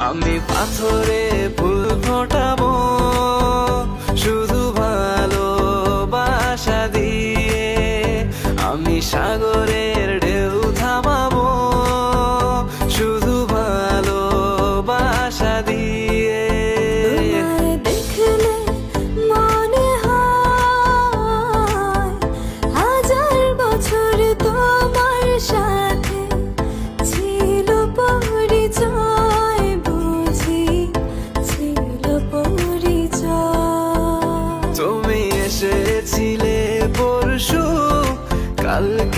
আমি পাথরে ফুল ফোটাবো শুধু ভালোবাসা দিয়ে। আমি সাগরের I'll